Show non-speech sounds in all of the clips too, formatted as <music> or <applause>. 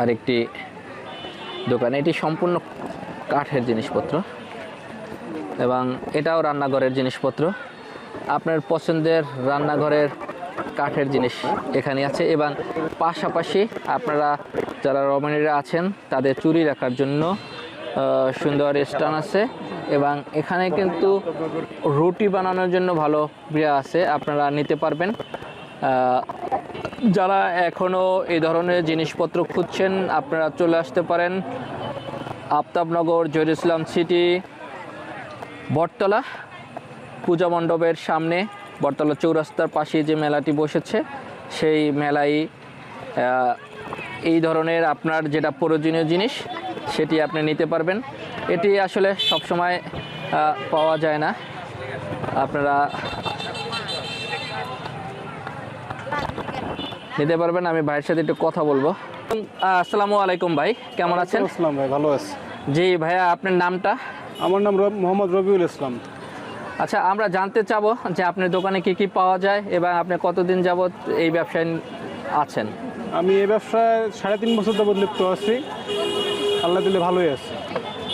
আরেকটি দোকান। এটি সম্পূর্ণ কাঠের জিনিসপত্র এবং এটাও রান্নাঘরের জিনিসপত্র। আপনার পছন্দের রান্নাঘরের কাঠের জিনিস এখানে আছে এবং পাশাপাশি আপনারা যারা রমণীরা আছেন, তাদের চুরি রাখার জন্য সুন্দর স্টান আছে এবং এখানে কিন্তু রুটি বানানোর জন্য ভালো বিয়া আছে, আপনারা নিতে পারবেন। যারা এখনও এই ধরনের জিনিসপত্র খুঁজছেন, আপনারা চলে আসতে পারেন আফতাবনগর জহির ইসলাম সিটি বটতলা পূজা মণ্ডপের সামনে, বটতলা চৌরাস্তার পাশে যে মেলাটি বসেছে, সেই মেলায় এই ধরনের আপনার যেটা প্রয়োজনীয় জিনিস, সেটি আপনি নিতে পারবেন। এটি আসলে সবসময় পাওয়া যায় না। আপনারা নিতে পারবেন আমি ভাইয়ের সাথে একটু কথা বলব। আসসালামু আলাইকুম ভাই কেমন আছেন? ইসলাম ভাই ভালো আছি। জি ভাইয়া আপনার নামটা? আমার নাম মোহাম্মদ রবিউল ইসলাম। আচ্ছা আমরা জানতে চাবো যে আপনার দোকানে কি কি পাওয়া যায় এবং আপনি কতদিন যাবত এই ব্যবসায় আছেন? আমি এই ব্যবসায় সাড়ে তিন বছর যাবত লিপ্ত আছি। আল্লাহ দিলে ভালোই আছে।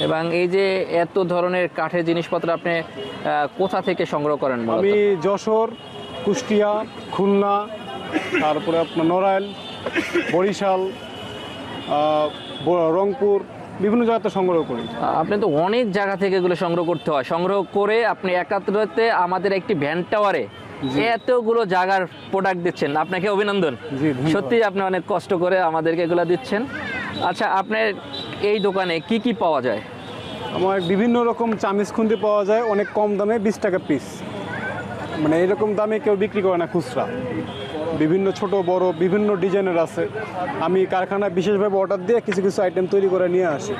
এবং এই যে এত ধরনের কাঠের জিনিসপত্র আপনি কোথা থেকে সংগ্রহ করেন? আমি যশোর কুষ্টিয়া খুলনা তারপরে আপনার নড়াইল বরিশাল রংপুর বিভিন্ন জায়গাতে সংগ্রহ করি। আপনি তো অনেক জায়গা থেকে এগুলো সংগ্রহ করতে হয়। সংগ্রহ করে আপনি একাত্রতে আমাদের একটি ভ্যান টাওয়ারে এতগুলো জায়গার প্রোডাক্ট দিচ্ছেন। আপনাকে অভিনন্দন। সত্যি আপনি অনেক কষ্ট করে আমাদেরকে এগুলো দিচ্ছেন। আচ্ছা আপনার এই দোকানে কি কি পাওয়া যায়? আমার বিভিন্ন রকম চামিজ খুন্তি পাওয়া যায়। অনেক কম দামে বিশ টাকা পিস মানে এরকম দামে কেউ বিক্রি করে না খুচরা। বিভিন্ন ছোট, বড়, বিভিন্ন ডিজাইনের আছে। আমি কারখানায় বিশেষভাবে অর্ডার দিয়ে কিছু কিছু আইটেম তৈরি করে নিয়ে আসি,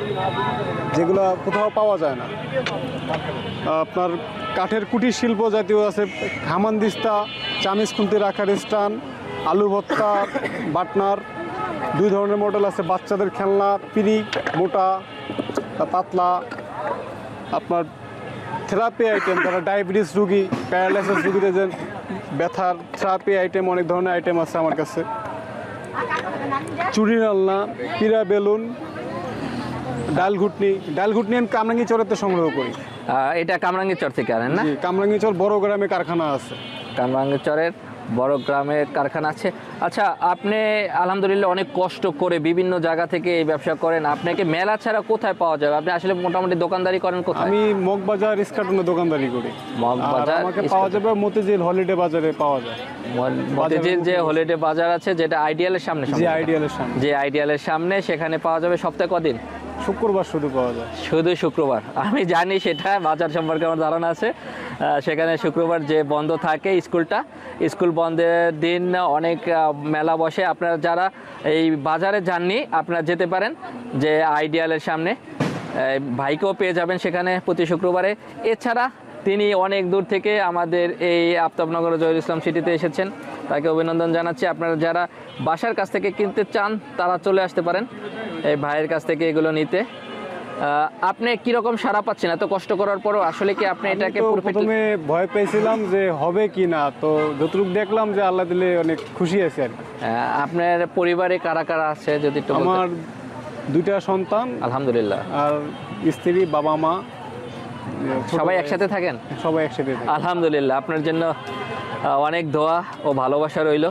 যেগুলো কোথাও পাওয়া যায় না। আপনার কাঠের কুটির শিল্প জাতীয় আছে হামানদিস্তা চামিজ খুন্তি রাখার স্টান আলু ভত্তা বাটনার, দুই ধরনের মডেল আছে, বাচ্চাদের খেলনা পিরি মোটা পাতলা। আপনার থেরাপি আইটেম তারা ডায়াবেটিস রুগী প্যারালাইসিস রুগীদের ব্যথার থেরাপি আইটেম অনেক ধরনের আইটেম আছে আমার কাছে। চুরি রান্না পিরা বেলুন ডাল ঘুটনি। ডাল ঘুটনি আমি কামরাঙ্গি চরেতে সংগ্রহ করি। এটা এটা কামরাঙ্গীরচর থেকে আনেন না? কামরাঙ্গি চর বড় গ্রামে কারখানা আছে। কামরাঙ্গীরচরের বড় গ্রামের কারখানা আছে। আচ্ছা আপনি আলহামদুলিল্লাহ অনেক কষ্ট করে বিভিন্ন জায়গা থেকে এই ব্যবসা করেন। আপনাকে মেলা ছাড়া কোথায় পাওয়া যাবে? আপনি আসলে মোটামুটি দোকানদারি করেন কোথায়? আমি মগবাজার ইস্কাটনে দোকানদারি করি। মগবাজার, আমাকে পাওয়া যাবে মতিঝিল হলিডে বাজারে পাওয়া যায়। মতিঝিল যে হলিডে বাজার আছে যেটা আইডিয়ালের সামনে সম্ভবত। আইডিয়ালের সামনে। যে আইডিয়ালের সামনে। সেখানে পাওয়া যাবে সপ্তাহে কদিন? শুক্রবার শুধু পাওয়া যায়। শুধু শুক্রবার। আমি জানি সেটা বাজার সম্পর্কে আমার ধারণা আছে। সেখানে শুক্রবার যে বন্ধ থাকে স্কুলটা, স্কুল বন্ধের দিন অনেক মেলা বসে। আপনারা যারা এই বাজারে যাননি, আপনারা যেতে পারেন যে আইডিয়ালের সামনে। ভাইকেও পেয়ে যাবেন সেখানে প্রতি শুক্রবারে। এছাড়া তিনি অনেক দূর থেকে আমাদের এই আফতাবনগর জহির ইসলাম সিটিতে এসেছেন। তাকে অভিনন্দন জানাচ্ছি। আপনারা যারা বাসার কাছ থেকে কিনতে চান, তারা চলে আসতে পারেন। এই ভাইয়ের কাছ থেকে এগুলো নিতে। আপনি কীরকম সারা পাচ্ছেন? এত কষ্ট করার পরও আসলে কি আপনি এটাকে প্রথমে ভয় পেয়েছিলাম যে হবে কি না তো যতটুকু দেখলাম যে আল্লাহ দিলে অনেক খুশি আছে আর আপনার পরিবারে কারা কারা আছে যদি আমার দুইটা সন্তান আলহামদুলিল্লাহ। আর স্ত্রী বাবা মা। সবাই একসাথে থাকেন? সবাই একসাথে আলহামদুলিল্লাহ আপনার জন্য অনেক দোয়া ও ভালোবাসা রইল।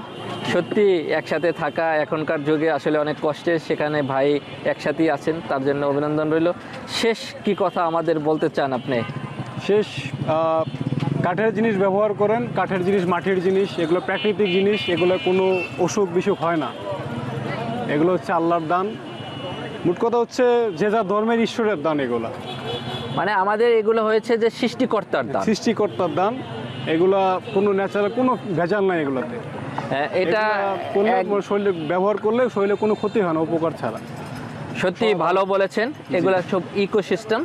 সত্যি একসাথে থাকা এখনকার যুগে আসলে অনেক কষ্টের সেখানে ভাই একসাথেই আছেন তার জন্য অভিনন্দন রইল। শেষ কি কথা আমাদের বলতে চান আপনি? শেষ কাঠের জিনিস ব্যবহার করেন কাঠের জিনিস মাটির জিনিস এগুলো প্রাকৃতিক জিনিস এগুলো কোনো অসুখ বিসুখ হয় না। এগুলো হচ্ছে আল্লাহর দান। মোট কথা হচ্ছে যে যা ধর্মের ঈশ্বরের দান এগুলো। মানে আমাদের এগুলো হয়েছে যে সৃষ্টিকর্তার দান। সৃষ্টিকর্তার দান। এগুলা কোনো ন্যাচারাল কোনো ভেজাল নাই এগুলোতে। এটা এগুলা করলে শরীরে ব্যবহার করলে শরীরে কোনো ক্ষতি হয় না উপকার ছাড়া। সত্যি ভালো বলেছেন এগুলো সব ইকোসিস্টেম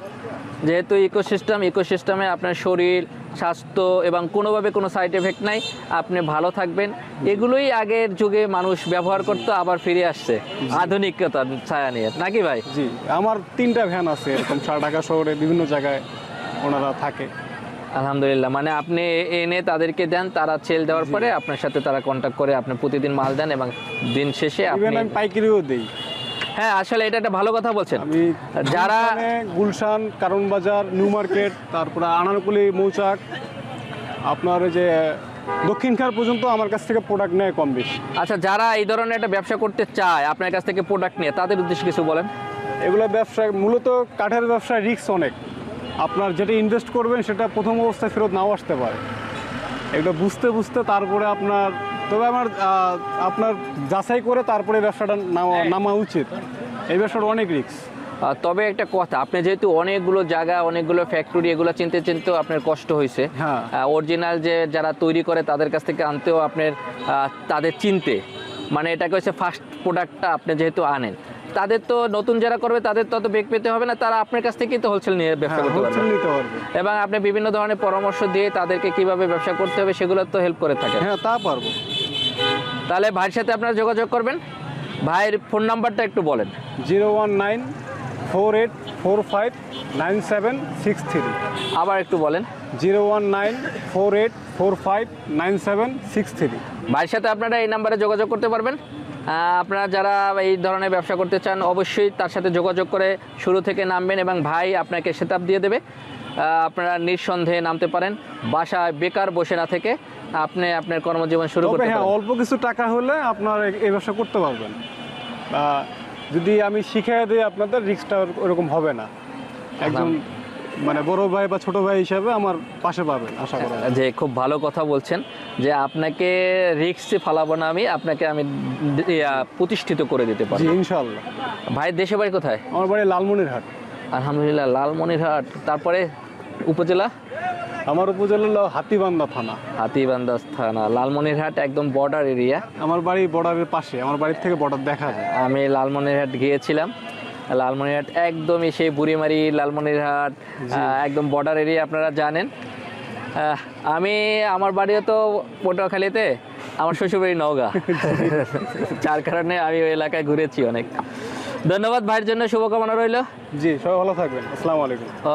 যেহেতু ইকোসিস্টেম ইকোসিস্টেমে আপনার শরীর স্বাস্থ্য এবং কোনোভাবে কোনো সাইড এফেক্ট নাই আপনি ভালো থাকবেন। এগুলোই আগের যুগে মানুষ ব্যবহার করতো আবার ফিরে আসছে। আধুনিকতার ছায়া নিয়ে নাকি ভাই? জি আমার তিনটা ভ্যান আছে এরকম সারা ঢাকা শহরে বিভিন্ন জায়গায় ওনারা থাকে। আলহামদুলিল্লাহ। মানে আপনি এনে তাদেরকে দেন তারা সেল দেওয়ার পরে আপনার সাথে তারা কন্ট্যাক্ট করে আপনি প্রতিদিন মাল দেন এবং দিন শেষে আপনি পাইকারিও দিই। হ্যাঁ আসলে এটা একটা ভালো কথা বলছেন। আমি যারা গুলশান কারণ বাজার নিউ মার্কেট তারপরে আনারকুলি মৌচাক আপনার যে দক্ষিণখার পর্যন্ত আমার কাছ থেকে প্রোডাক্ট নেয় কম বেশি। আচ্ছা যারা এই ধরনের একটা ব্যবসা করতে চায় আপনার কাছ থেকে প্রোডাক্ট নিয়ে তাদের উদ্দেশ্যে কিছু বলেন। এগুলো ব্যবসা মূলত কাঠের ব্যবসায় রিস্ক অনেক। আপনার যেটা ইনভেস্ট করবেন সেটা প্রথম অবস্থায় ফেরত নাও আসতে পারে। এগুলো বুঝতে বুঝতে তারপরে আপনার তবে আমার আপনার যাচাই করে তারপরে ব্যবসাটা নামা নামা উচিত। এই ব্যবসাটা অনেক রিস্ক আহ, তবে একটা কথা আপনি যেহেতু অনেকগুলো জায়গা অনেকগুলো ফ্যাক্টরি এগুলো চিনতে চিনতেও আপনার কষ্ট হয়েছে। হ্যাঁ। অরিজিনাল যে যারা তৈরি করে তাদের কাছ থেকে আনতেও আপনার তাদের চিনতে। মানে এটাকে হচ্ছে ফার্স্ট প্রোডাক্টটা আপনি যেহেতু আনেন। তাদের তো নতুন যারা করবে তাদের তো অত বেগ পেতে হবে না। তারা আপনার কাছ থেকেই তো হোলসেল নিয়ে ব্যবসা করতে পারবে। নিতে পারবে। এবং আপনি বিভিন্ন ধরনের পরামর্শ দিয়ে তাদেরকে কীভাবে ব্যবসা করতে হবে সেগুলো তো হেল্প করে থাকেন। হ্যাঁ তা পারব। তাহলে ভাইয়ের সাথে আপনারা যোগাযোগ করবেন। ভাইয়ের ফোন নাম্বারটা একটু বলেন। Zero one nine four eight four five nine seven six three. আবার একটু বলেন। Zero one nine four eight four five nine seven six three. ভাইয়ের সাথে আপনারা এই নাম্বারে যোগাযোগ করতে পারবেন। আপনারা যারা এই ধরনের ব্যবসা করতে চান অবশ্যই তার সাথে যোগাযোগ করে শুরু থেকে নামবেন এবং ভাই আপনাকে সেতাব দিয়ে দেবে। আপনারা নিঃসন্দেহে নামতে পারেন। বাসায় বেকার বসে না থেকে আপনি আপনার কর্মজীবন শুরু করতে হ্যাঁ অল্প কিছু টাকা হলে আপনার এই ব্যবসা করতে পারবেন। যদি আমি শিখিয়ে দিই আপনাদের রিক্সটা ওরকম হবে না। একজন মানে বড় ভাই বা ছোট ভাই হিসাবে আমার পাশে পাবেন আশা করা। যে খুব ভালো কথা বলছেন যে আপনাকে রিক্সে ফালাবো না আমি আপনাকে আমি প্রতিষ্ঠিত করে দিতে পারি ইনশাল্লাহ ভাই দেশে বাড়ি কোথায়? আমার বাড়ি লালমনিরহাট। আলহামদুলিল্লাহ লালমনিরহাট। তারপরে উপজেলা? আমার উপজেলা হলো হাতিবান্ধা থানা। হাতিবান্ধা থানা লালমনিরহাট একদম বর্ডার এরিয়া আমার বাড়ি বর্ডারের পাশে আমার বাড়ির থেকে বর্ডার দেখা যায়। আমি লালমনিরহাট গিয়েছিলাম। লালমনিরহাট একদমই সেই বুড়িমারি লালমনিরহাট একদম বর্ডার এরিয়া আপনারা জানেন। আমি আমার বাড়িও তো পটুয়াখালীতে আমার শ্বশুরবাড়ি নওগাঁ। <laughs> যার কারণে আমি ওই এলাকায় ঘুরেছি অনেক। ধন্যবাদ ভাইয়ের জন্য শুভকামনা রইল। জি সবাই ভালো থাকবেন। আসসালামু আলাইকুম।